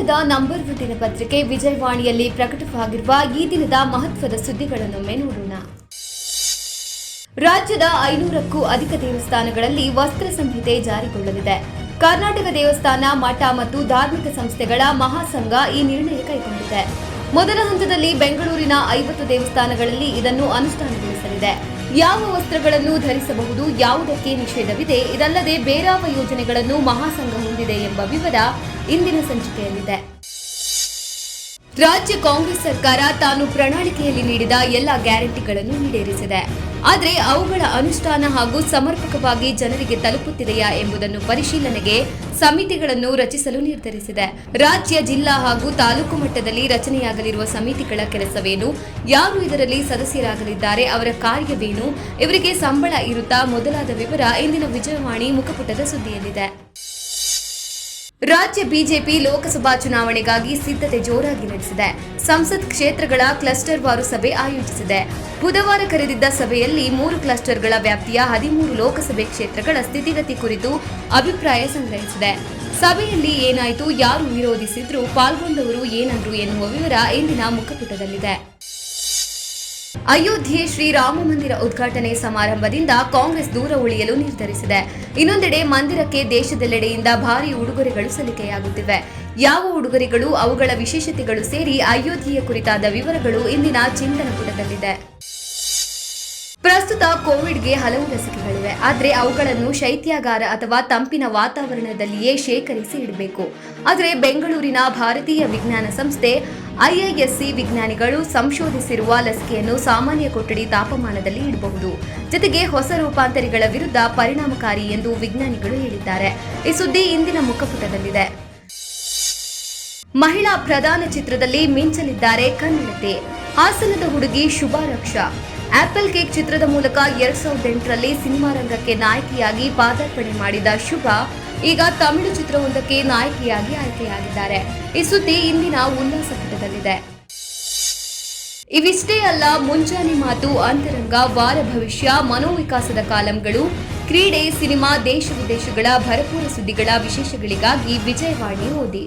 ಕನ್ನಡದ ನಂಬರ್ ಒಟ್ಟಿನ ದಿನಪತ್ರಿಕೆ ವಿಜಯವಾಣಿಯಲ್ಲಿ ಪ್ರಕಟವಾಗಿರುವ ಈ ದಿನದ ಮಹತ್ವದ ಸುದ್ದಿಗಳನ್ನೊಮ್ಮೆ ನೋಡೋಣ. ರಾಜ್ಯದ ಐನೂರಕ್ಕೂ ಅಧಿಕ ದೇವಸ್ಥಾನಗಳಲ್ಲಿ ವಸ್ತ್ರ ಸಂಹಿತೆ ಜಾರಿಗೊಳ್ಳಲಿದೆ. ಕರ್ನಾಟಕ ದೇವಸ್ಥಾನ, ಮಠ ಮತ್ತು ಧಾರ್ಮಿಕ ಸಂಸ್ಥೆಗಳ ಮಹಾಸಂಘ ಈ ನಿರ್ಣಯ ಕೈಗೊಂಡಿದೆ. ಮೊದಲ ಹಂತದಲ್ಲಿ ಬೆಂಗಳೂರಿನ ಐವತ್ತು ದೇವಸ್ಥಾನಗಳಲ್ಲಿ ಇದನ್ನು ಅನುಷ್ಠಾನಗೊಳಿಸಲಿದೆ. ಯಾವ ವಸ್ತ್ರಗಳನ್ನು ಧರಿಸಬಹುದು, ಯಾವುದಕ್ಕೆ ನಿಷೇಧವಿದೆ, ಇದಲ್ಲದೆ ಬೇರಾವ ಯೋಜನೆಗಳನ್ನು ಮಹಾಸಂಘ ಹೊಂದಿದೆ ಎಂಬ ವಿವರ ಇಂದಿನ ಸಂಚಿಕೆಯಲ್ಲಿದೆ. ರಾಜ್ಯ ಕಾಂಗ್ರೆಸ್ ಸರ್ಕಾರ ತಾನು ಪ್ರಣಾಳಿಕೆಯಲ್ಲಿ ನೀಡಿದ ಎಲ್ಲ ಗ್ಯಾರಂಟಿಗಳನ್ನು ಈಡೇರಿಸಿದೆ. ಆದರೆ ಅವುಗಳ ಅನುಷ್ಠಾನ ಹಾಗೂ ಸಮರ್ಪಕವಾಗಿ ಜನರಿಗೆ ತಲುಪುತ್ತಿದೆಯಾ ಎಂಬುದನ್ನು ಪರಿಶೀಲನೆಗೆ ಸಮಿತಿಗಳನ್ನು ರಚಿಸಲು ನಿರ್ಧರಿಸಿದೆ. ರಾಜ್ಯ, ಜಿಲ್ಲಾ ಹಾಗೂ ತಾಲೂಕು ಮಟ್ಟದಲ್ಲಿ ರಚನೆಯಾಗಲಿರುವ ಸಮಿತಿಗಳ ಕೆಲಸವೇನು? ಯಾರು ಇದರಲ್ಲಿ ಸದಸ್ಯರಾಗಲಿದ್ದಾರೆ? ಅವರ ಕಾರ್ಯವೇನು? ಇವರಿಗೆ ಸಂಬಳ ಇರುತ್ತಾ? ಮೊದಲಾದ ವಿವರ ಇಂದಿನ ವಿಜಯವಾಣಿ ಮುಖಪುಟದ ಸುದ್ದಿಯಲ್ಲಿದೆ. ರಾಜ್ಯ ಬಿಜೆಪಿ ಲೋಕಸಭಾ ಚುನಾವಣೆಗಾಗಿ ಸಿದ್ಧತೆ ಜೋರಾಗಿ ನಡೆಸಿದೆ. ಸಂಸತ್ ಕ್ಷೇತ್ರಗಳ ಕ್ಲಸ್ಟರ್ ವಾರು ಸಭೆ ಆಯೋಜಿಸಿದೆ. ಬುಧವಾರ ಕರೆದಿದ್ದ ಸಭೆಯಲ್ಲಿ ಮೂರು ಕ್ಲಸ್ಟರ್ಗಳ ವ್ಯಾಪ್ತಿಯ ಹದಿಮೂರು ಲೋಕಸಭೆ ಕ್ಷೇತ್ರಗಳ ಸ್ಥಿತಿಗತಿ ಕುರಿತು ಅಭಿಪ್ರಾಯ ಸಂಗ್ರಹಿಸಿದೆ. ಸಭೆಯಲ್ಲಿ ಏನಾಯಿತು, ಯಾರು ವಿರೋಧಿಸಿದ್ರು, ಪಾಲ್ಗೊಂಡವರು ಏನಂದ್ರು ಎನ್ನುವ ವಿವರ ಇಂದಿನ ಮುಖಪುಟದಲ್ಲಿದೆ. ಅಯೋಧ್ಯೆ ಶ್ರೀರಾಮ ಮಂದಿರ ಉದ್ಘಾಟನೆ ಸಮಾರಂಭದಿಂದ ಕಾಂಗ್ರೆಸ್ ದೂರ ಉಳಿಯಲು ನಿರ್ಧರಿಸಿದೆ. ಇನ್ನೊಂದೆಡೆ ಮಂದಿರಕ್ಕೆ ದೇಶದೆಲ್ಲೆಡೆಯಿಂದ ಭಾರಿ ಉಡುಗೊರೆಗಳು ಸಲ್ಲಿಕೆಯಾಗುತ್ತಿವೆ. ಯಾವ ಉಡುಗೊರೆಗಳು, ಅವುಗಳ ವಿಶೇಷತೆಗಳು ಸೇರಿ ಅಯೋಧ್ಯೆಯ ಕುರಿತಾದ ವಿವರಗಳು ಇಂದಿನ ಚಿಂತನ ಪುಟದಲ್ಲಿದೆ ಪ್ರಸ್ತುತ ಕೋವಿಡ್ಗೆ ಹಲವು ಲಸಿಕೆಗಳಿವೆ. ಆದರೆ ಅವುಗಳನ್ನು ಶೈತ್ಯಾಗಾರ ಅಥವಾ ತಂಪಿನ ವಾತಾವರಣದಲ್ಲಿಯೇ ಶೇಖರಿಸಿ ಇಡಬೇಕು. ಆದರೆ ಬೆಂಗಳೂರಿನ ಭಾರತೀಯ ವಿಜ್ಞಾನ ಸಂಸ್ಥೆ ಐಐಎಸ್ಸಿ ವಿಜ್ಞಾನಿಗಳು ಸಂಶೋಧಿಸಿರುವ ಲಸಿಕೆಯನ್ನು ಸಾಮಾನ್ಯ ಕೊಠಡಿ ತಾಪಮಾನದಲ್ಲಿ ಇಡಬಹುದು. ಜೊತೆಗೆ ಹೊಸ ರೂಪಾಂತರಿಗಳ ವಿರುದ್ಧ ಪರಿಣಾಮಕಾರಿ ಎಂದು ವಿಜ್ಞಾನಿಗಳು ಹೇಳಿದ್ದಾರೆ. ಈ ಸುದ್ದಿ ಇಂದಿನ ಮುಖಪುಟದಲ್ಲಿದೆ. ಮಹಿಳಾ ಪ್ರಧಾನ ಚಿತ್ರದಲ್ಲಿ ಮಿಂಚಲಿದ್ದಾರೆ ಕನ್ನಡತೆ. ಹಾಸನದ ಹುಡುಗಿ ಶುಭಾ ರಕ್ಷಾ. ಆಪಲ್ ಕೇಕ್ ಚಿತ್ರದ ಮೂಲಕ ಎರಡ್ ಸಾವಿರದ ಎಂಟರಲ್ಲಿ ಸಿನಿಮಾ ರಂಗಕ್ಕೆ ನಾಯಕಿಯಾಗಿ ಪಾದಾರ್ಪಣೆ ಮಾಡಿದ ಶುಭಾ, ಈಗ ತಮಿಳು ಚಿತ್ರವೊಂದಕ್ಕೆ ನಾಯಕಿಯಾಗಿ ಆಯ್ಕೆಯಾಗಿದ್ದಾರೆ. ಈ ಸುದ್ದಿ ಇಂದಿನ ಉಲ್ಲಾಸ ಪುಟದಲ್ಲಿದೆ ಇವಿಷ್ಟೇ ಅಲ್ಲ, ಮುಂಜಾನೆ ಮಾತು, ಅಂತರಂಗ, ವಾರ ಭವಿಷ್ಯ, ಮನೋವಿಕಾಸದ ಕಾಲಂಗಳು, ಕ್ರೀಡೆ, ಸಿನಿಮಾ, ದೇಶ ವಿದೇಶಗಳ ಭರಪೂರ ಸುದ್ದಿಗಳ ವಿಶೇಷಗಳಿಗಾಗಿ ವಿಜಯವಾಣಿ ಓದಿ.